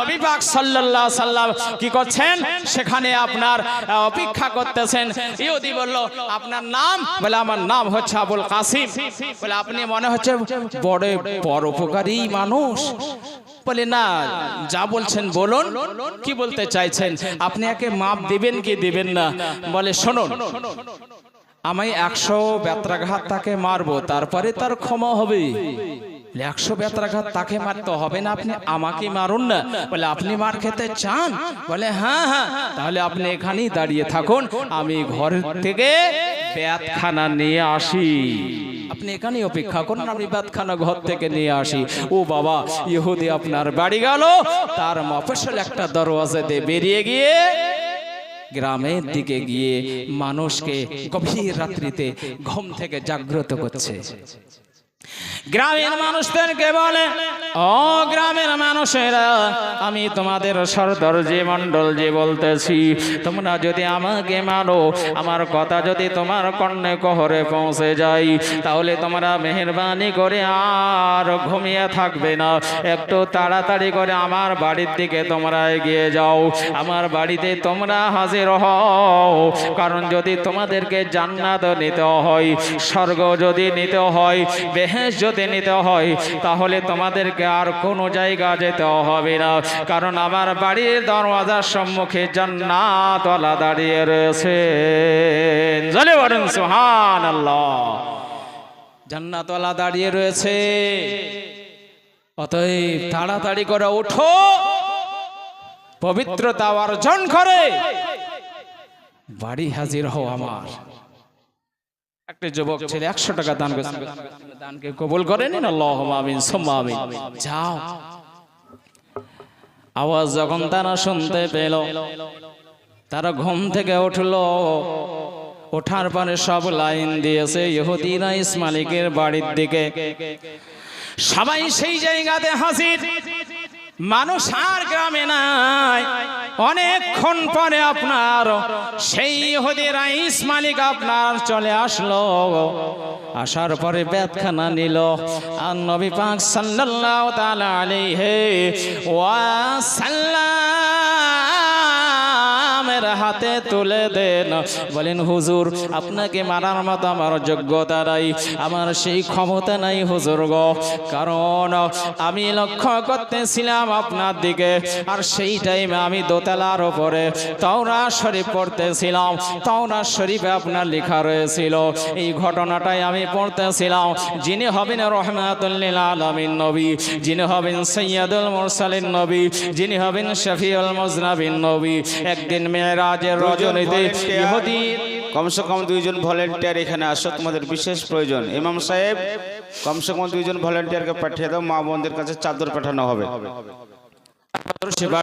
নবী পাক সাল্লাল্লাহু সাল্লাম কি করছেন? সেখানে আপনার অপেক্ষা করতেছেন। ইহুদি বলল, আপনার নাম? বলে, আমার নাম হচ্ছে আবুল কাসিম। বলে, আপনি মনে হচ্ছে বড় পরোপকারী মানুষ? বলে, না, যা বলছেন বলুন। কি বলতে চাইছেন? আপনি একে মাপ দিবেন কি দিবেন না? বলে, শুনুন, আমি একশো ব্যত্রাঘাত তাকে মারবো, তারপরে তার ক্ষমা হবে। বলে, একশো ব্যত্রাঘাত তাকে মারতে হবে না আপনি? আমাকে মারুন না। বলে আপনি মার খেতে চান? বলে হ্যাঁ হ্যাঁ। তাহলে আপনি এখানেই দাঁড়িয়ে থাকুন। আমি ঘর থেকে ব্যাতখানা নিয়ে আসি। আপনি এখানেই অপেক্ষা করুন আমি ব্যাতখানা ঘর থেকে নিয়ে আসি। ও বাবা ইহুদি আপনার বাড়ি গেল। তার মফসল একটা দরওয়াজা দিয়ে বেরিয়ে গিয়ে গ্রামের দিকে গিয়ে মানুষকে গভীর রাত্রিতে ঘুম থেকে জাগ্রত করছে। গ্রামের মানুষদেরকে বলে ও গ্রামের মানুষেরা, আমি তোমাদের সর্দার যে মন্ডল যে বলতেছি। তোমরা যদি আমাকে মানো, আমার কথা যদি তোমার কর্ণে কহরে পৌঁছে যাই তাহলে তোমরা মেহরবানি করে আর ঘুমিয়ে থাকবে না। একটু তাড়াতাড়ি করে আমার বাড়ির দিকে তোমরা এগিয়ে যাও। আমার বাড়িতে তোমরা হাজির হও। কারণ যদি তোমাদেরকে জান্নাত নিতে হয়, স্বর্গ যদি নিতে হয় বেহেস যদি নিতে হয়, তাহলে তোমাদেরকে আর কোনো জায়গা যেতে হবে না। কারণ আমার বাড়ির দরওয়াজার সম্মুখে জান্নাতওয়ালা দাঁড়িয়ে রয়েছে। জলে বলেন সুহান আল্লাহ জান্নাতওয়ালা দাঁড়িয়ে রয়েছে। অতএব তাড়াতাড়ি করে ওঠো। পবিত্রতা অর্জন করে। বাড়ি হাজির হও আমার। একটা যুবক ছেলে একশো টাকা দান দানকে কবুল করে নিন। আমিন, সুম্মা আমিন। যাও। আওয়াজ যখন তারা শুনতে পেল, তারা ঘুম থেকে উঠল। ওঠার পরে সব লাইন দিয়েছে, ইহুদিরা ইসমালিকের বাড়ির দিকে। সবাই সেই জায়গাতে হাজির। মানুষ আর গ্রামে নাই। অনেকক্ষণ পরে আপনার সেই হদে রাইস মালিক আপনার চলে আসলো। আসার পরে ব্যাতখানা নিল। আর নবী পাক সাল্লাল্লাহু তাআলা আলাইহি ওয়া সাল্লামের হাতে তুলে দেন। বলেন, হুজুর, আপনাকে মারার মতো আমার যোগ্যতা নাই। আমার সেই ক্ষমতা নাই, হুজুর গো। কারণ আমি লক্ষ্য করতেছিলাম আপনার দিকে, আর সেই টাইমে আমি দোতলার ওপরে তাওরা শরীফ পড়তেছিলাম। তাওরা শরীফে আপনার লেখা রয়েছিল। এই ঘটনাটাই আমি পড়তেছিলাম। যিনি হবেন রহমাতুল্লিল আলমিন নবী, যিনি হবেন সৈয়দুল মুরসালিন নবী, যিনি হবেন শফিউল মুজনাবিন নবী। একদিন রাজের রজনীতে ইহুদি। কমসে কম দুইজন ভলেন্টিয়ার এখানে আসো তোমাদের বিশেষ প্রয়োজন। ইমাম সাহেব কমসে কম দুইজন ভলেন্টিয়ারকে পাঠিয়ে দাও মা বোনদের কাছে চাদর পাঠানো হবে। সেনা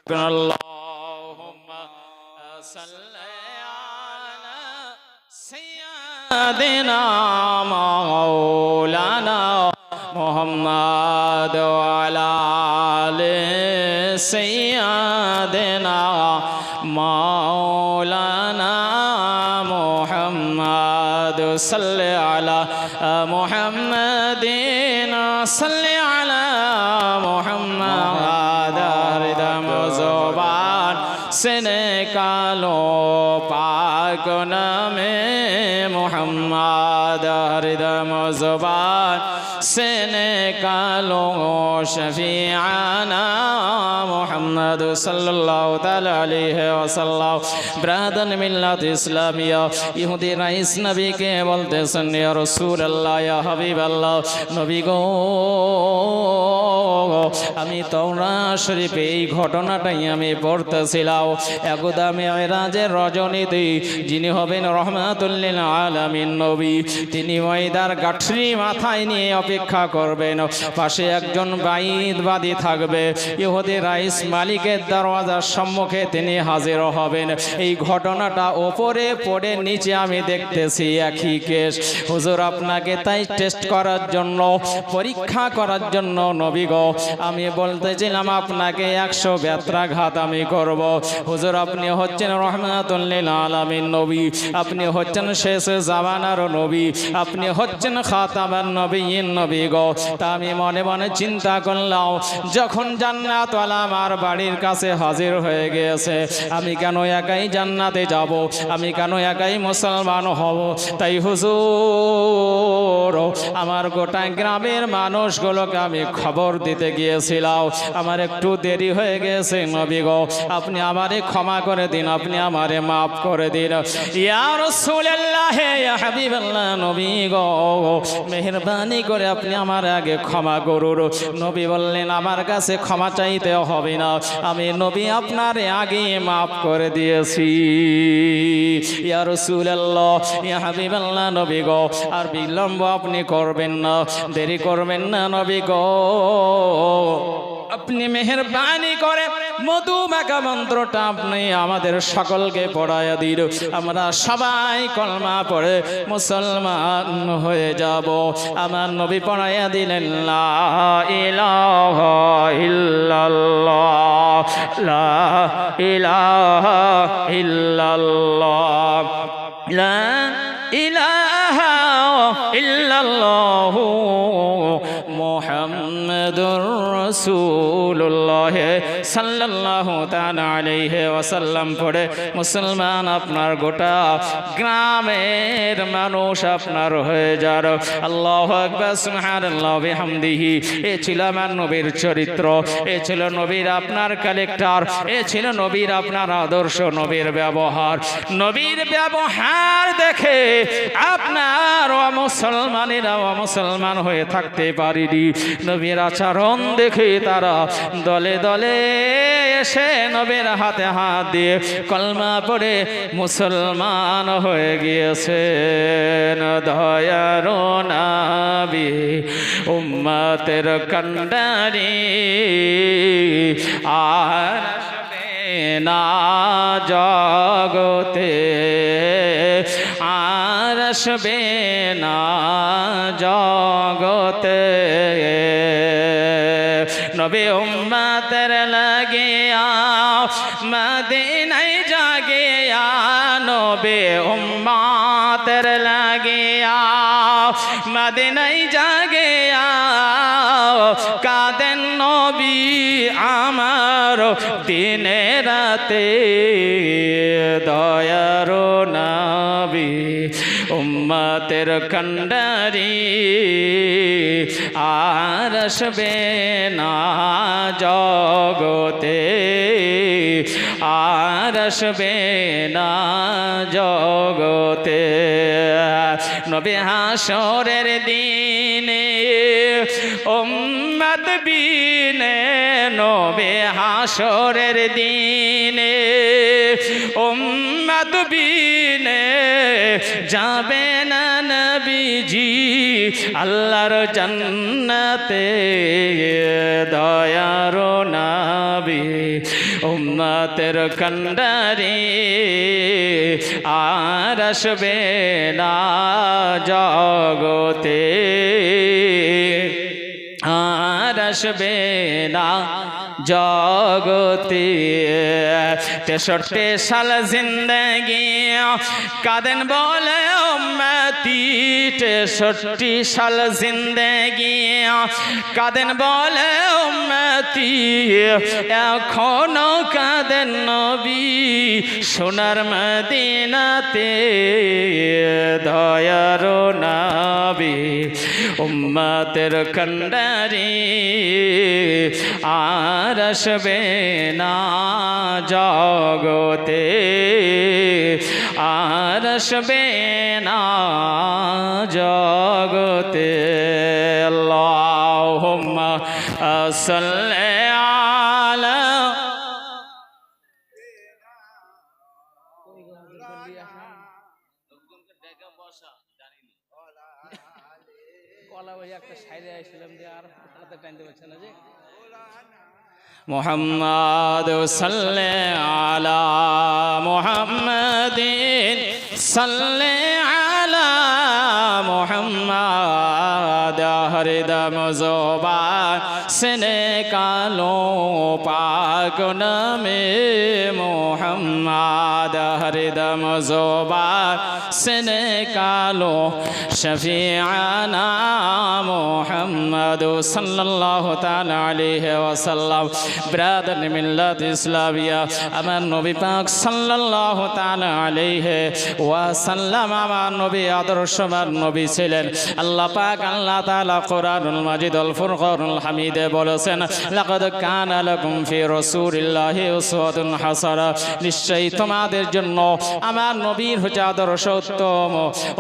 صل على محمد صل على محمد হৃদম জবান সেনে কালো পাক নামে মোহাম্মদ হৃদম জবান সেনে কালো শফিআনা মোহাম্মদ সাল্লাল্লাহু তাআলা আলাইহি ওয়াসাল্লাম। ব্রাদান মিল্লাত ইসলামিয়া, ইহুদি রাইস নবীকে বলতেছেন, ইয়া রাসূলুল্লাহ, ইয়া হাবিবাল্লাহ, নবী গো, আমি তোমরা শরীফে এই ঘটনাটাই আমি পড়তেছিলাম। একদা মেয়েরাজের রজনীতে, যিনি হবেন রহমাতুল্লিল আলামিন নবী, তিনি ময়দার গাঠরি মাথায় নিয়ে অপেক্ষা করবেন। পাশে একজন বাইদবাদী থাকবে, ইহুদি রাইস মালিকের দরওয়াজার সম্মুখে তিনি হাজির হবেন। এই ঘটনাটা ওপরে পড়ে নিচে আমি দেখতেছি একই কেস। হুজুর, আপনাকে তাই টেস্ট করার জন্য, পরীক্ষা করার জন্য নবী গো, আমি বলতেছিলাম আপনাকে একশো ব্যত্রাঘাত আমি করব। হুজুর, আপনি হচ্ছেন রহমাতুল্লিল আলামিন নবী, আপনি হচ্ছেন শেষ জামানার নবী, আপনি হচ্ছেন খাতাবার নবীন নবী গো। তা আমি মনে মনে চিন্তা করলাম, যখন জান্নাতওয়ালা আমার বাড়ি বাড়ির কাছে হাজির হয়ে গিয়েছে। আমি কেন একাই জান্নাতে যাব? আমি কেন একাই মুসলমান হব? তাই হুজুর, আমার গোটা গ্রামের মানুষগুলোকে আমি খবর দিতে গিয়েছিলাম। আমার একটু দেরি হয়ে গেছে নবী গো। আপনি আমারে ক্ষমা করে দিন, আপনি আমারে মাফ করে দিন। ইয়া রাসূলুল্লাহ, ইয়া হাবিবাল্লাহ, নবী গো, মেহেরবানি করে আপনি আমার আগে ক্ষমা করুন। নবী বললেন, আমার কাছে ক্ষমা চাইতে হবে না। আমি নবী আপনার আগে মাফ করে দিয়েছি। ইয়া রাসূলুল্লাহ, ইয়া হাবিবাল্লাহ, নবী গো, আর বিলম্ব আপনি করবেন না, দেরি করবেন না, নবী গো। আপনি মেহেরবানি করে মধু মাখা মন্ত্রটা আপনি আমাদের সকলকে পড়াইয়া দিল। আমরা সবাই কলমা পড়ে মুসলমান হয়ে যাব। আমার নবী পড়াইয়া দিলেন, লা ইলাহা ইল্লাল্লাহ ইলাহা মুহাম্মাদুর রাসূলুল্লাহ ওয়াসাল্লাম পড়ে, মুসলমান আপনার গোটা গ্রামের মানুষ আপনার হয়ে যার। এ ছিল আমার নবীর চরিত্র, এ ছিল নবীর আপনার কালেক্টর এ ছিল নবীর আপনার আদর্শ, নবীর ব্যবহার। নবীর ব্যবহার দেখে আপনার মুসলমানেরা মুসলমান হয়ে থাকতে পারিনি। নবীর আচরণ দেখে তারা দলে দলে এসে নবীর হাতে হাত দিয়ে কলমা পড়ে মুসলমান হয়ে গিয়েছেন দয়ার নাবি, উম্মতের কন্ডারি, আর না জগতে। আর আসবে না জগতে। নবী উম্মতের লাগিয়া মদিনাই জাগে নবে উম্মাতের লাগে মদিনায় জাগে কাদেন নবী আমার দিনে রাতে দয়ারো নাবি। উম্মতের কন্ডারি আর আসবে না জগতে। আর আসবে না জগতে। নবে হাসরের দিনে উম্মত বিনে নবে হাসরের দিনে উম্মত বিনে যাবে না নবীজি আল্লাহর জান্নাতে দয়ার নাবি উম্মতের কন্ডারি আর আসবে না জগতে। আর আসবে না জগতে। তেষট্টি সাল জিন্দগি কাদেন বলে উম্মতি। তেষট্টি সাল জিন্দগি কাদেন বলে উম্মতি। এখনও কাদেন নবী সোনার মদিনাতে। দয়ার নাবি উম্মতের কন্ডারি আর আসবে না জগতে। আর আসবে না জগতে। আল্লাহুম্মা সাল্লি কলা ওই একটা সাইডে আসছিলাম যে আর হাতে টানতে পারছে না যে। মোহাম্মদ সাল্লে আলা মোহাম্মদ সাল্লে আলা মোহাম্মদ সেনে কালো পাক নামে মোহাম্মদ, হরিদম জোবার সেনে কালো শফিআনা মোহাম্মদ সাল্লাল্লাহু তাআলা আলাইহি ওয়াসাল্লাম। ব্রাদার মিল্লাত ইসলামিয়া, আমার নবী পাক সাল্লাল্লাহু তাআলা আলাইহি ওয়াসাল্লাম আমার নবী আদর্শবান নবী ছিলেন। আল্লাহ পাক আল্লাহ তাআলা কোরআনুল মাজিদ আল ফুরকানুল হামিদে বলেছেন, লাকাদ কানা লাকুম ফি রাসূলিল্লাহি উসওয়াতুন হাসানা। নিশ্চয়ই তোমাদের জন্য আমার নবীর হচ্ছে আদর্শ উত্তম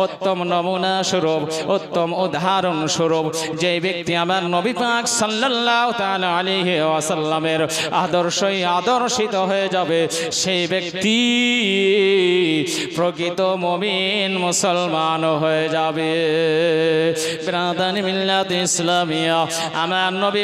উত্তম নমুনা স্বরূপ, উত্তম উদাহরণ স্বরূপ। যে ব্যক্তি আমার নবী পাক সাল্লাল্লাহু তাআলা আলাইহি ওয়াসাল্লামের আদর্শই আদর্শিত হয়ে যাবে, সেই ব্যক্তি প্রকৃত মুমিন মুসলমান হয়ে যাবে। ব্রাদানি মিল্লাত ইসলামিয়া, আমার নবী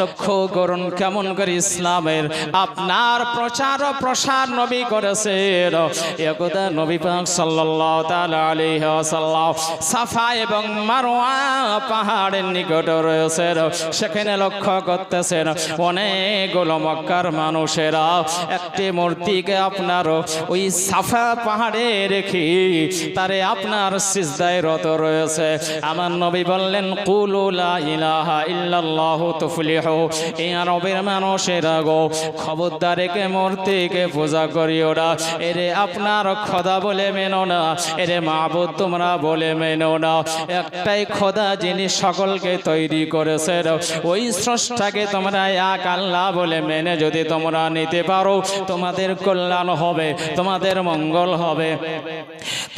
লক্ষ্য করুন কেমন করে ইসলামের? আপনার প্রচার প্রসার নবী করেছেন। একদা নবী পাক সাল্লাল্লাহু তাআলা আলাইহি ওয়াসাল্লাম সাফা এবং মারওয়া পাহাড়ের নিকট সেখানে লক্ষ্য করতেছেন অনেকগুলো মক্কার মানুষেরা একটি মূর্তিকে আপনার ওই সাফা পাহাড়ে রেখে তারে আপনার সিজদায় রত রয়েছে। আমার নবী বললেন, কুলু লা ইলাহা ইল্লাল্লাহু তুফলিহু এই আরবের মানুষেরা গো, খবরদার একে মূর্তিকে পূজা করিও না। এরে আপনার খোদা বলে মেনো না, এরে মাহবুদ তোমরা বলে মেনো না। একটাই খোদা যিনি সকলকে তৈরি করেছেন, ওই স্রষ্টাকে তোমরা এক আল্লাহ বলে মেনে যদি তোমরা নিতে পারো, তোমাদের কল্যাণ হবে, তোমাদের মঙ্গল হবে।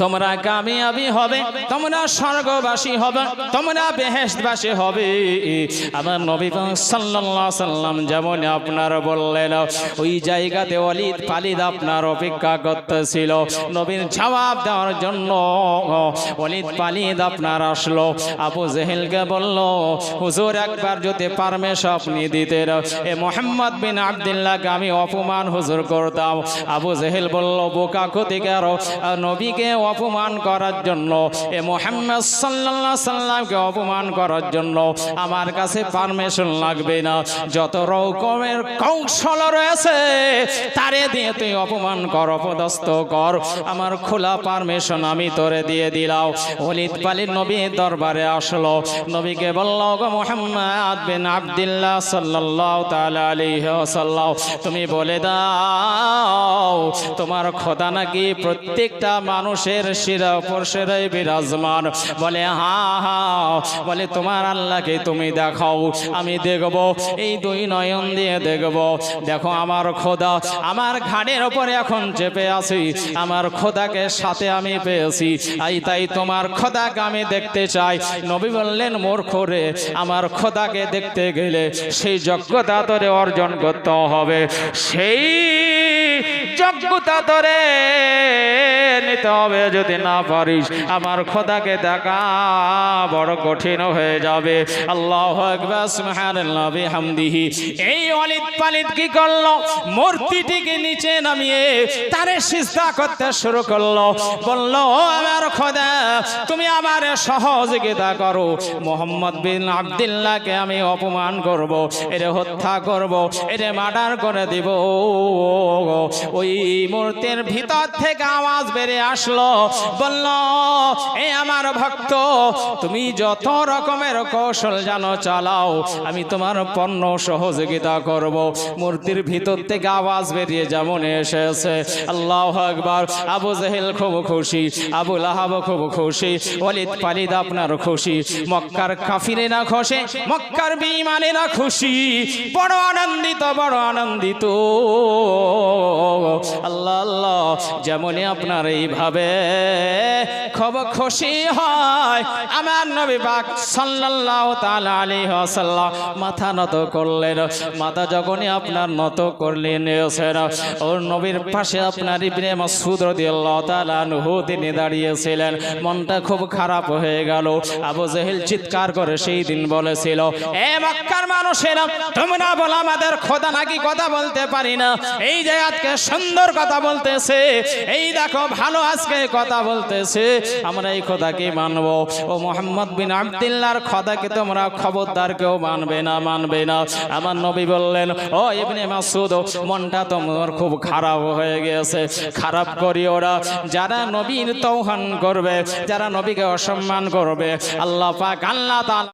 তোমরা কামিয়াবি হবে, তোমরা স্বর্গবাসী হবে, তোমরা বেহেশবাসী হবে। আমার নবী পাক সাল্লাল্লাহু সাল্লাম যেমন আপনার বললেন, ওই জায়গাতে অলিদ পালিদ আপনার অপেক্ষা করতেছিল। নবীর জবাব দেওয়ার জন্য অলিদ পালিদ আপনার আসলো। আবু জেহেলকে বলল, হুজুর, একবার যদি পারমেশ আপনি দিতেন, এ মোহাম্মদ বিন আবদুল্লাহকে আমি অপমান হুজুর করতাম। আবু জেহেল বলল, বোকা ক্ষতিকার নবীকে অপমান করার জন্য, এ মোহাম্মদ সাল্লাল্লাহু সাল্লামকে অপমান করার জন্য আমার কাছে পারমিশন লাগবে না। যত রকমের কৌশল রয়েছে, তারে দিয়ে তুই অপমান কর, অপদস্থ কর। আমার খোলা পারমিশন আমি তোরে দিয়ে দিলাও অলিদ পালির নবী দরবারে আসলো। নবীকে বলল গো মোহাম্মদ বিন আবদুল্লাহ আলাইহি ওয়াসাল্লাম, তুমি বলে দাও, তোমার খোদা নাকি প্রত্যেকটা মানুষের শিরা উপর শিরায় বিরাজমান। বলে, হা হা। বলে, তোমার আল্লাহকে তুমি দেখাও, আমি দেখব, এই দুই নয়ন দিয়ে দেখব। দেখো আমার খোদা, আমার ঘাড়ের ওপরে এখন চেপে আছি, আমার খোদাকে সাথে আমি পেয়েছি। আই তাই তোমার খোদাকে আমি দেখতে চাই। নবী বললেন মোর খোরে আমার খোদাকে দেখতে গেলে সেই যোগ্যতা তোরে অর্জন করতে হবে। সেই যোগ্যতা তোরে নিতে হবে যদি না পারিস, আমার খোদাকে দেখা বড় কঠিন হয়ে যাবে। আল্লাহ বিহামদিহি। এই অলিদ পালিদ কি করল? মূর্তিটিকে নিচে নামিয়ে তারে সিজদা করতে শুরু করল। বলল, আমার খোদা, তুমি আমার সহযোগিতা করো। মোহাম্মদ বিন আবদুল্লাহকে আমি অপমান করব, এরে হত্যা করব, এরে মার্ডার করে দিব। ওই মূর্তির ভিতর থেকে আওয়াজ বেড়ে আসলো, বলল, এ আমার ভক্ত, তুমি যত রকমের কৌশল জানো চালাও, আমি তোমার পণ্য সহযোগিতা করব। মূর্তির ভিতর থেকে আওয়াজ বেরিয়ে যেমন এসেছে। আল্লাহ আকবার, আবু জাহেল খুব খুশি, আবু লাহাব খুব খুশি, ওয়ালিদ পালিদ আপনার খুশি, মক্কার কাফিরেরা খুশি মক্কার বিমানেরা খুশি। বড় আনন্দিত বড় আনন্দিত। আল্লাহ আল্লাহ যেমনই আপনার এইভাবে খুব খুশি হয়। আমার নবী পাক সাল্লাল্লাহু তাআলা আলাইহি ওয়াসাল্লাম মাথা নত করলেন। মাথা যখনই আপনার নত করলেন ওর নবীর পাশে আপনার ইবনে মাসউদ রাদিয়াল্লাহু তাআলা আনহু তিনি দাঁড়িয়েছিলেন। মনটা খুব খারাপ হয়ে গেল। আবু জেহেল চিৎকার করে সেই দিন বলেছিল, এ মক্কার মানুষেরা তোমরা বলো আমাদের খোদা নাকি কথা বলতে পারি না। এই যে আজকে সুন্দর কথা বলতেছে। এই দেখো, ভালো আজকে কথা বলতেছে। আমরা এই কথাকে মানবো? ও মোহাম্মদ বিন আবদুল্লাহর কথাকে তোমরা খবরদার কেউ মানবে না মানবে না? আমার নবী বললেন, ও ইবনে মাসুদ মনটা তোমার খুব খারাপ হয়ে গেছে খারাপ করি ওরা যারা নবীর তৌহান করবে, যারা নবীকে অসম্মান করবে, আল্লাহ পাক আল্লাহ